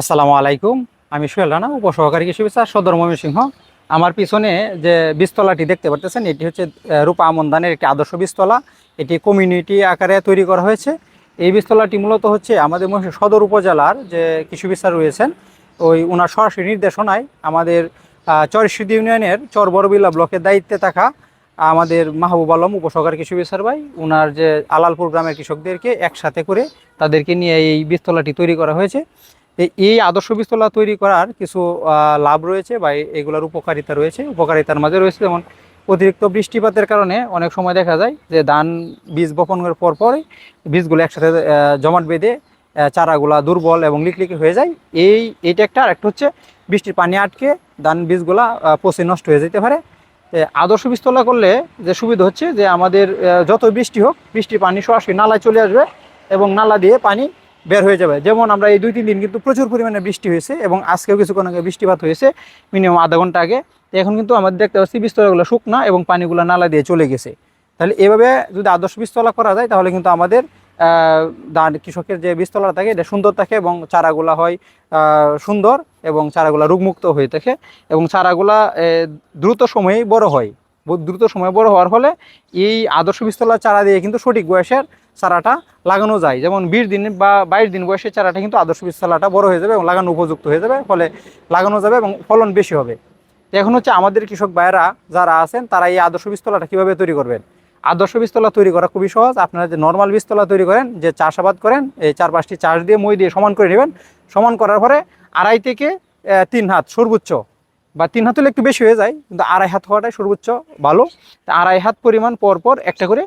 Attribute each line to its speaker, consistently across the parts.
Speaker 1: আসসালামু আলাইকুম। আমি সোহেল রানা, উপসহকারী কৃষি বিচার, সদর ময়মনসিংহ। আমার পিছনে যে বীজতলাটি দেখতে পাচ্ছেন এটি হচ্ছে রূপা আমন ধানের একটি আদর্শ বীজতলা। এটি কমিউনিটি আকারে তৈরি করা হয়েছে। এই বীজতলাটি মূলত হচ্ছে আমাদের সদর উপজেলার যে কৃষি বিচার রয়েছেন, ওই ওনার সরাসরি নির্দেশনায় আমাদের চরিশিদ ইউনিয়নের চর বড়বিল্লা ব্লকের দায়িত্বে থাকা আমাদের মাহবুব আলম, উপসহকারী কৃষি বিচার ভাই ওনার যে আলালপুর গ্রামের কৃষকদেরকে একসাথে করে তাদেরকে নিয়ে এই বীজতলাটি তৈরি করা হয়েছে। এই আদর্শ বীজতলা তৈরি করার কিছু লাভ রয়েছে বা এগুলোর উপকারিতা রয়েছে। উপকারিতার মাঝে রয়েছে যেমন অতিরিক্ত বৃষ্টিপাতের কারণে অনেক সময় দেখা যায় যে ধান বীজ বপনের পর পরই বীজগুলো একসাথে জমাট বেঁধে চারাগুলা দুর্বল এবং লিকলিকে হয়ে যায়। এই, এইটা একটা আর একটা হচ্ছে বৃষ্টির পানি আটকে ধান বীজগুলা পচে নষ্ট হয়ে যেতে পারে। আদর্শ বীজতলা করলে যে সুবিধা হচ্ছে যে আমাদের যত বৃষ্টি হোক, বৃষ্টির পানি সরাসরি নালায় চলে আসবে এবং নালা দিয়ে পানি বের হয়ে যাবে। যেমন আমরা এই দুই তিন দিন কিন্তু প্রচুর পরিমাণে বৃষ্টি হয়েছে এবং আজকেও কিছুক্ষণ আগে বৃষ্টিপাত হয়েছে মিনিমাম আধা ঘণ্টা আগে। এখন কিন্তু আমাদের দেখতে পাচ্ছি বীজতলাগুলো শুকনা এবং পানিগুলো নালা দিয়ে চলে গেছে। তাহলে এভাবে যদি আদর্শ বিস্তলা করা যায়, তাহলে কিন্তু আমাদের ধান কৃষকের যে বিস্তলা থাকে, এটা সুন্দর থাকে এবং চারাগুলা হয় সুন্দর এবং চারাগুলা রোগমুক্ত হয়ে থাকে এবং চারাগুলা দ্রুত সময়েই বড় হয়। দ্রুত সময় বড় হওয়ার ফলে এই আদর্শ বীজতলা চারা দিয়ে কিন্তু সঠিক বয়সের চারাটা লাগানো যায়। যেমন বিশ দিন বা বাইশ দিন বয়সের চারাটা কিন্তু আদর্শ বিস্তলাটা বড় হয়ে যাবে এবং লাগানো উপযুক্ত হয়ে যাবে, ফলে লাগানো যাবে এবং ফলন বেশি হবে। এখন হচ্ছে আমাদের কৃষক ভাইয়েরা যারা আছেন, তারা এই আদর্শ বিস্তলাটা কীভাবে তৈরি করবেন? আদর্শ বীজতলা তৈরি করা খুবই সহজ। আপনারা যে নর্মাল বীজতলা তৈরি করেন, যে চাষাবাদ করেন, এই চার পাঁচটি চাষ দিয়ে মই দিয়ে সমান করে নেবেন। সমান করার পরে আড়াই থেকে তিন হাত সর্বোচ্চ বা তিন হাত হলে একটু বেশি হয়ে যায়, কিন্তু আড়াই হাত হওয়াটাই সর্বোচ্চ ভালো। আড়াই হাত পরিমাণ পর পর একটা করে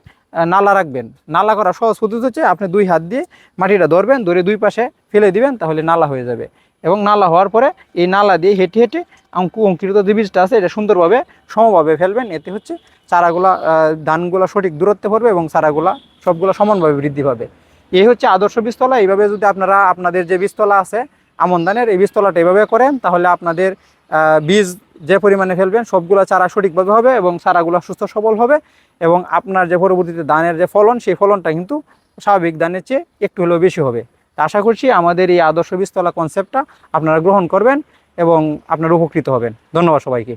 Speaker 1: নালা রাখবেন। নালা করা সহজ পদ্ধতি হচ্ছে আপনি দুই হাত দিয়ে মাটিটা ধরবেন, ধরে দুই পাশে ফেলে দিবেন, তাহলে নালা হয়ে যাবে। এবং নালা হওয়ার পরে এই নালা দিয়ে হেঁটে হেঁটে অঙ্কু অঙ্কিত যে বীজটা আছে, এটা সুন্দরভাবে, সমভাবে ফেলবেন। এতে হচ্ছে চারাগুলা ধানগুলা সঠিক দূরত্বে পড়বে এবং চারাগুলা সবগুলো সমানভাবে বৃদ্ধি পাবে। এই হচ্ছে আদর্শ বীজতলা। এইভাবে যদি আপনারা, আপনাদের যে বীজতলা আছে আমন ধানের এই বীজতলাটা এভাবে করেন, তাহলে আপনাদের বীজ যে পরিমাণে ফেলবেন, সবগুলো চারা সঠিকভাবে হবে এবং চারাগুলো সুস্থ সবল হবে এবং আপনার যে পরবর্তীতে ধানের যে ফলন, সেই ফলনটা কিন্তু স্বাভাবিক ধানের চেয়ে একটু হলেও বেশি হবে। তা আশা করছি আমাদের এই আদর্শ বীজতলা কনসেপ্টটা আপনারা গ্রহণ করবেন এবং আপনারা উপকৃত হবেন। ধন্যবাদ সবাইকে।